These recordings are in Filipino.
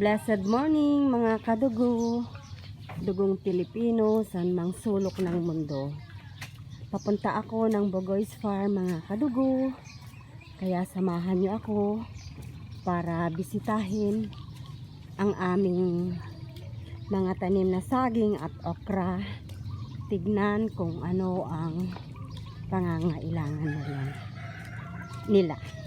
Blessed morning mga kadugo, dugong Pilipino sa mang sulok ng mundo. Papunta ako ng Bogoys Farm mga kadugo, kaya samahan niyo ako para bisitahin ang aming mga tanim na saging at okra. Tignan kung ano ang pangangailangan nila. nila.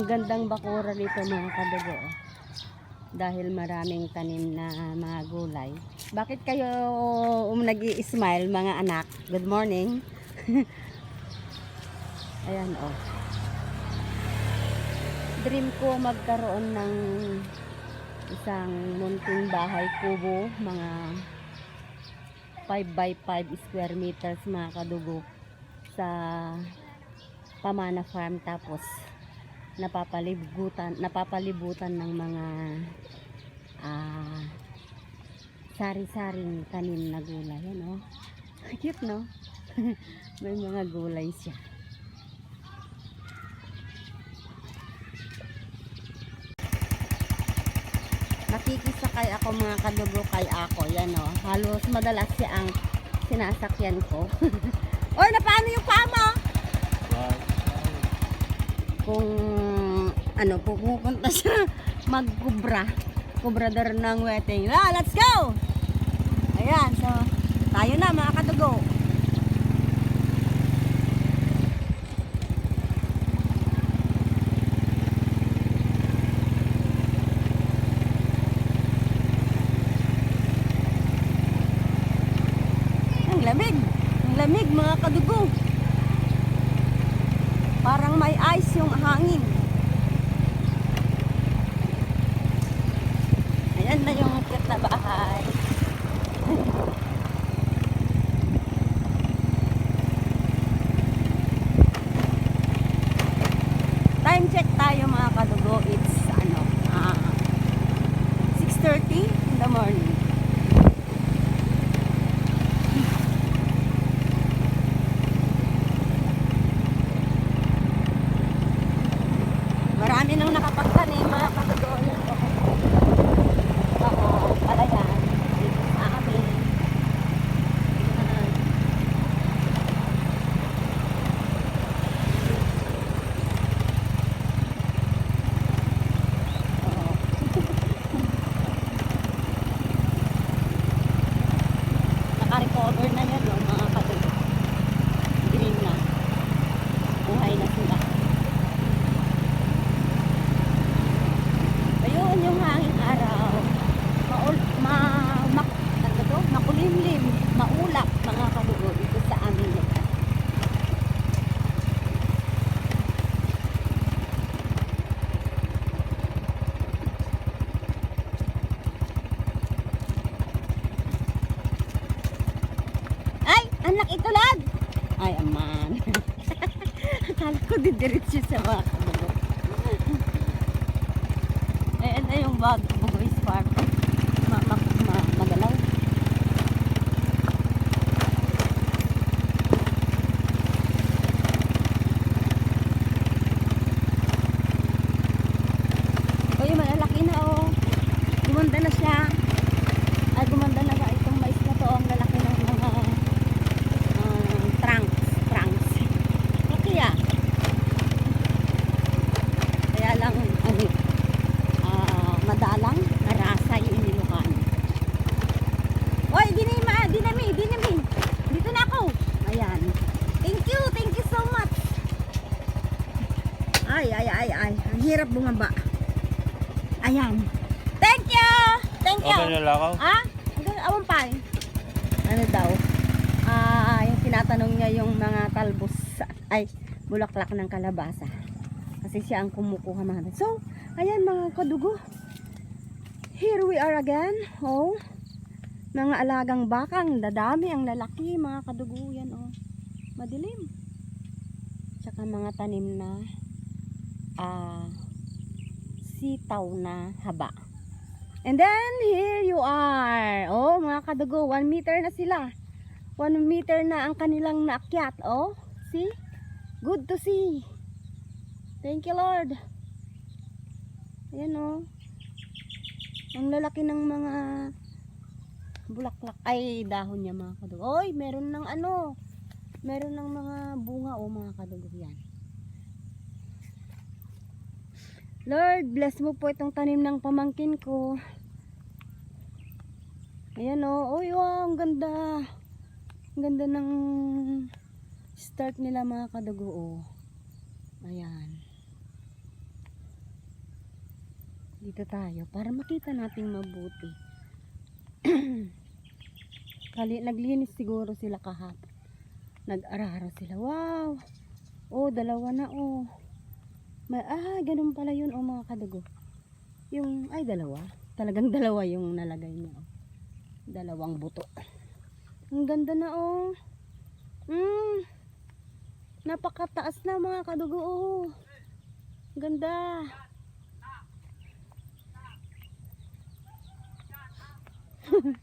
Ang gandang bakura nito mga kadugo. Dahil maraming tanim na mga gulay. Bakit kayo um, nag smile mga anak? Good morning. Ayan oh. Dream ko magkaroon ng isang munting bahay kubo, mga 5 by 5 square meters mga kadugo sa Pamana Farm tapos napapalibutan napapalibutan ng mga ah sari-saring tanim na gulay ano? Cute no? May mga gulay siya. Nakikisakay ako mga kadugo kay ako. Yan o halos madalas siya ang sinasakyan ko. Oy na paano yung pama kung ano pupunta siya. Magkubra kubrador ng wedding. Ah, let's go! Ayan so tayo na mga lamig ang lamig mga kadugo Parang may ice yung hangin. Ayan na yung cute na bahay. Time check tayo mga kadugo. It's ano, ah, 6.30 in the morning. Marami nang nakapagtanim mga kadugo. Oo, palayan. Dito sa amin. Ah. Oo. Naka-recover na yan, no, mga kadugo. Green na. Buhay na sila. Ayun, yung hangin araw. Maul, ma, mak, ano to? Makulimlim, maulap, mga kadugo dito sa amin lugar. Ay, anak itulad! Ay, aman. Didiretso sa kadugo. Ayan na yung bag Bugoy's Farm. Ma, ma, ma, magalaw. Uy, malalaki na oh. Gumanda na siya. Ay, gumanda na ba itong mais na to. Ang lalaki ng mga um, trunks. Trunks. Laki ah. Kaya lang, ano, ah, madalang narasa yung inilukan. Oy, dinima, dinami, dinami. Dito na ako. Ayan. Thank you, thank you so much. Ay, ay, ay, ay. Ang hirap bumaba. Ayan. Thank you! Thank you! Okay na lakaw? Ha? Hanggang awan pa eh. Ano daw? Ah, yung tinatanong niya yung mga talbos ay bulaklak ng kalabasa. Kasi siya ang kumukuha mga. So, ayan mga kadugo. Here we are again. Oh. Mga alagang bakang, dadami ang lalaki, mga kadugo yan oh. Madilim. Tsaka mga tanim na ah sitaw na haba. And then, here you are. Oh, mga kadugo, 1 meter na sila. 1 meter na ang kanilang naakyat. Oh, see? Good to see. Thank you, Lord. Ayan, oh. Ang lalaki ng mga bulaklak. Ay, dahon niya, mga kadugo. Oy, meron ng ano. Meron ng mga bunga, oh, mga kadugo yan. Lord, bless mo po itong tanim ng pamangkin ko. Ayan o. Oh. Uy, wow, ang ganda. Ang ganda ng start nila mga kadugo. Oh. Ayan. Dito tayo para makita nating mabuti. Kali, naglinis siguro sila kahapon. Nag-arara sila. Wow! Oh, dalawa na oh. May, ah, ganun pala yun, oh, mga kadugo. Yung, ay, dalawa. Talagang dalawa yung nalagay niya, oh. Dalawang buto. Ang ganda na, oh. Mm. Napakataas na, mga kadugo, oh. Ganda.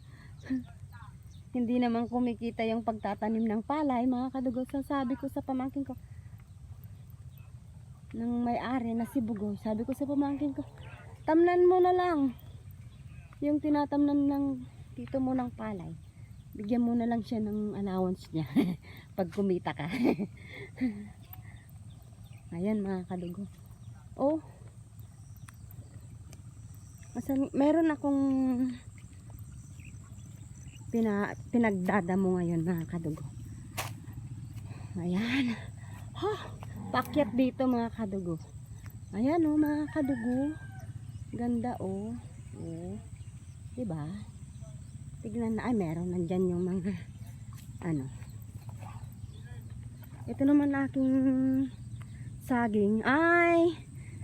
Hindi naman kumikita yung pagtatanim ng palay, mga kadugo. Sasabi ko sa pamangkin ko, ng may-ari na si Bugoy. Sabi ko sa pamangkin ko, tamnan mo na lang yung tinatamnan ng tito mo ng palay. Bigyan mo na lang siya ng allowance niya pag kumita ka. Ayan mga kadugo. Oh. Masan, meron akong pina, pinagdadamo ngayon mga kadugo. Ayan. Ha! Pakyat dito mga kadugo. Ayan oh mga kadugo. Ganda oh. Oh. Diba? Tignan na. Ay meron. Nandyan yung mga ano. Ito naman aking saging. Ay!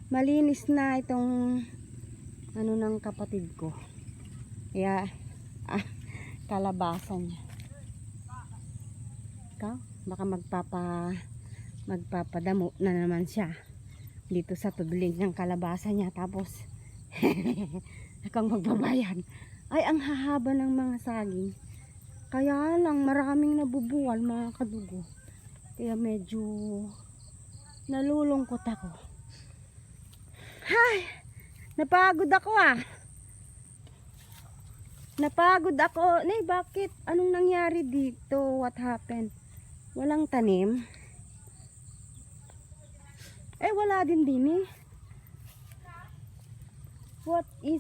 Malinis na itong ano ng kapatid ko. Kaya ah, kalabasa niya. Ikaw? Baka magpapa magpapadamo na naman siya dito sa tudling ng kalabasa niya. Tapos akong magbabayan ay ang hahaba ng mga saging. Kaya lang maraming nabubuwal mga kadugo. Kaya medyo nalulungkot ako. Ay napagod ako ah. Napagod ako. Nay bakit? Anong nangyari dito? What happened? Walang tanim eh, wala din din eh. What is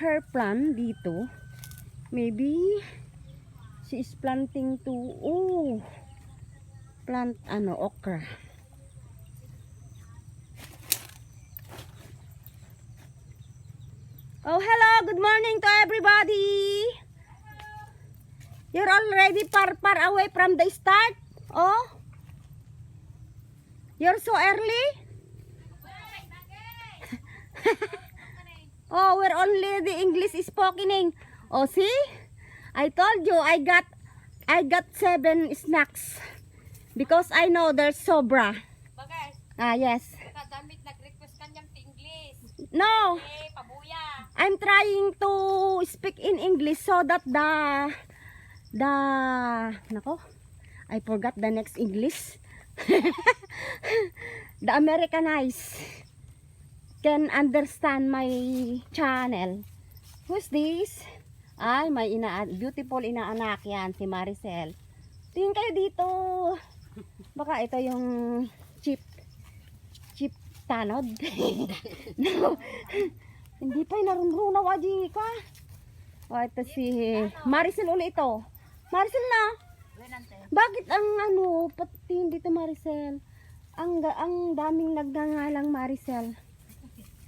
her plan dito? Maybe she is planting to, oh, plant, ano, okra. Oh, hello. Good morning to everybody. You're already far, far away from the start? Oh? You're so early? oh, we're only the English speaking. Oh, see? I told you I got I got seven snacks because I know there's sobra. Bagay, Ah, yes. kadamit nag-request kanyang ti English. No, Eh, pabuya. I'm trying to speak in English so that the the nako, I forgot the next English. the Americanized can understand my channel. Who's this? Ay, may ina beautiful inaanak yan, si Maricel. Tingin kayo dito. Baka ito yung chip chip tanod. no. Hindi pa narunrunaw aji ka. O, ito si Maricel uli ito. Maricel na. Bakit ang ano, pati hindi to Maricel? Ang, ang daming nagngangalang Maricel.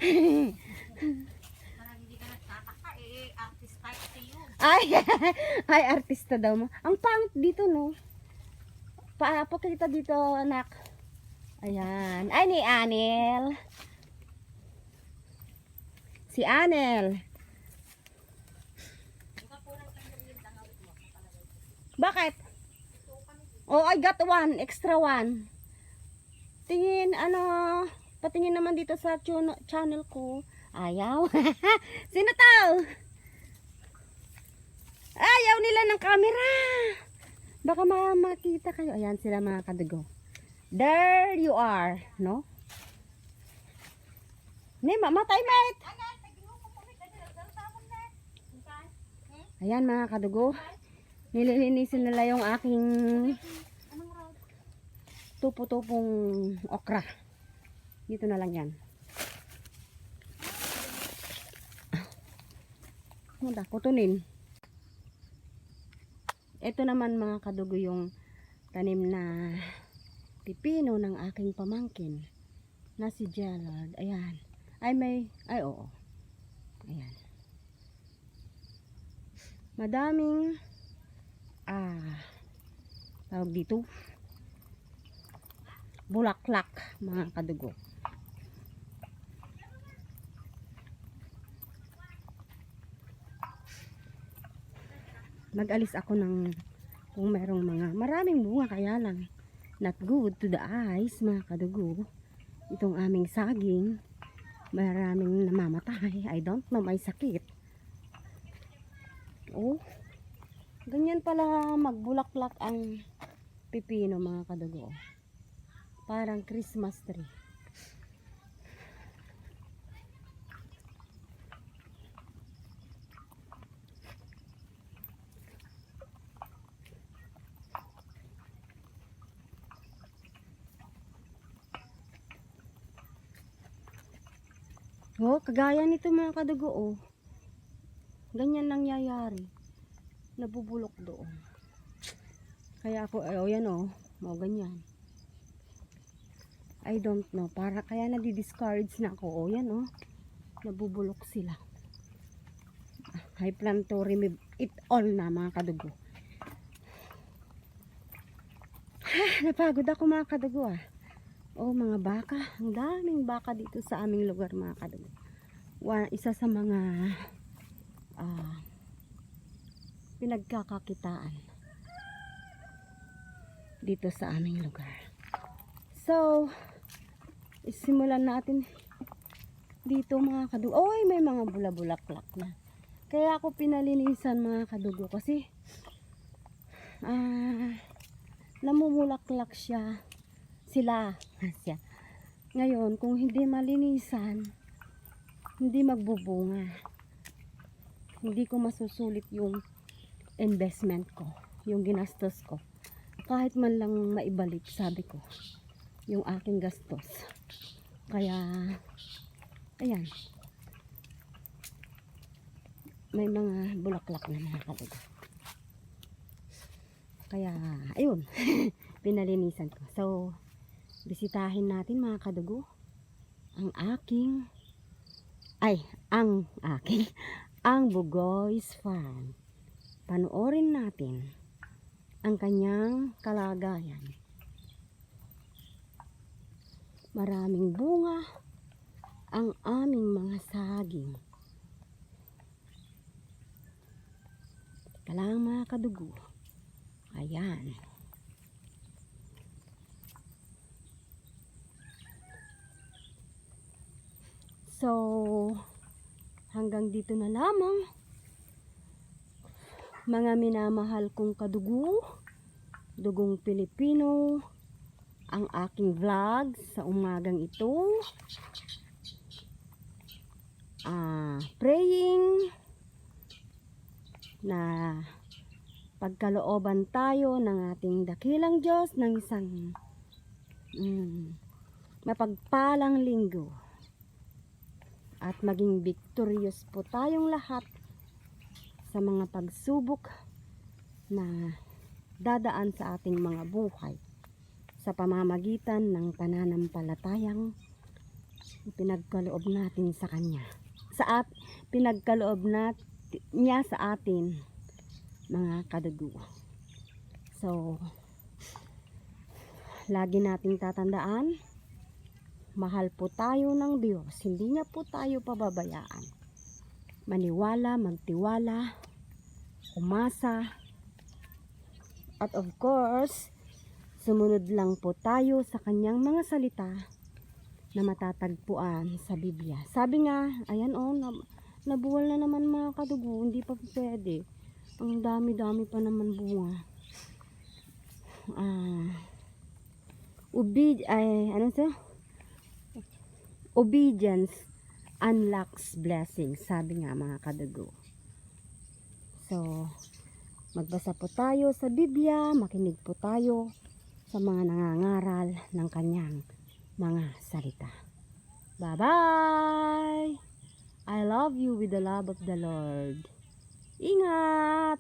Parang hindi ka nagtataka eh, artist type you. Ay, ay artista daw mo. Ang pangit dito no. Pa, pakita dito anak. Ayan. Ay ni Anel. Si Anel. Bakit? Oh, I got one. Extra one. Tingin, ano, Patingin naman dito sa channel ko. Ayaw. Sino tao? Ayaw nila ng camera. Baka ma- makita kayo. Ayan sila mga kadugo. There you are. No? Ne, mamatay mate. Ayan mga kadugo. Nililinisin nila yung aking tupo-tupong okra. Dito na lang yan. Munda, kutunin. Ito naman mga kadugo yung tanim na pipino ng aking pamangkin na si Gerald. Ayan. Ay may, ay oo. Ayan. Madaming ah tawag dito bulaklak mga kadugo. Mag-alis ako ng kung merong mga maraming bunga kaya lang not good to the eyes mga kadugo. Itong aming saging maraming namamatay. I don't know may sakit. Oh, ganyan pala magbulaklak ang pipino mga kadugo. Parang Christmas tree. Oh, kagaya nito mga kadugo oh. Ganyan nangyayari. Nabubulok doon. Kaya ako, eh, oh, yan oh. Oh, ganyan. I don't know. Para kaya nadi-discourage na ako. Oh, yan oh. Nabubulok sila. I plan to remove it all na mga kadugo. Napagod ako mga kadugo ah. Oh, mga baka. Ang daming baka dito sa aming lugar mga kadugo. Isa sa mga ah, pinagkakakitaan dito sa aming lugar. So, isimulan natin dito mga kadugo. Oy, may mga bula-bulaklak na. Kaya ako pinalinisan mga kadugo kasi ah namumulaklak siya sila siya. Ngayon, kung hindi malinisan, hindi magbubunga. Hindi ko masusulit yung investment ko, yung ginastos ko. Kahit man lang maibalik, sabi ko, yung aking gastos. Kaya, ayan. May mga bulaklak na mga kadugo. Kaya, ayun. pinalinisan ko. So, bisitahin natin mga kadugo ang aking ay, ang aking ang Bugoy's Farm. Panoorin natin ang kanyang kalagayan. Maraming bunga ang aming mga saging. Teka lang mga kadugo. Ayan. So, hanggang dito na lamang. Mga minamahal kong kadugo, dugong Pilipino, ang aking vlog sa umagang ito. Ah, praying na pagkalooban tayo ng ating dakilang Diyos ng isang mm, mapagpalang linggo at maging victorious po tayong lahat sa mga pagsubok na dadaan sa ating mga buhay sa pamamagitan ng pananampalatayang pinagkaloob natin sa Kanya. Sa at pinagkaloob nat niya sa atin mga kadugo. So, lagi nating tatandaan Mahal po tayo ng Diyos. Hindi niya po tayo pababayaan. Maniwala, magtiwala, umasa. At of course, sumunod lang po tayo sa kanyang mga salita na matatagpuan sa Biblia. Sabi nga, ayan oh, nab- nabuwal na naman mga kadugo, hindi pa pwede. Ang dami-dami pa naman bunga. Ah, ubid, ay, ano to? Obedience unlocks blessings, sabi nga mga kadugo. So, magbasa po tayo sa Biblia, makinig po tayo sa mga nangangaral ng kanyang mga salita. Bye-bye! I love you with the love of the Lord. Ingat!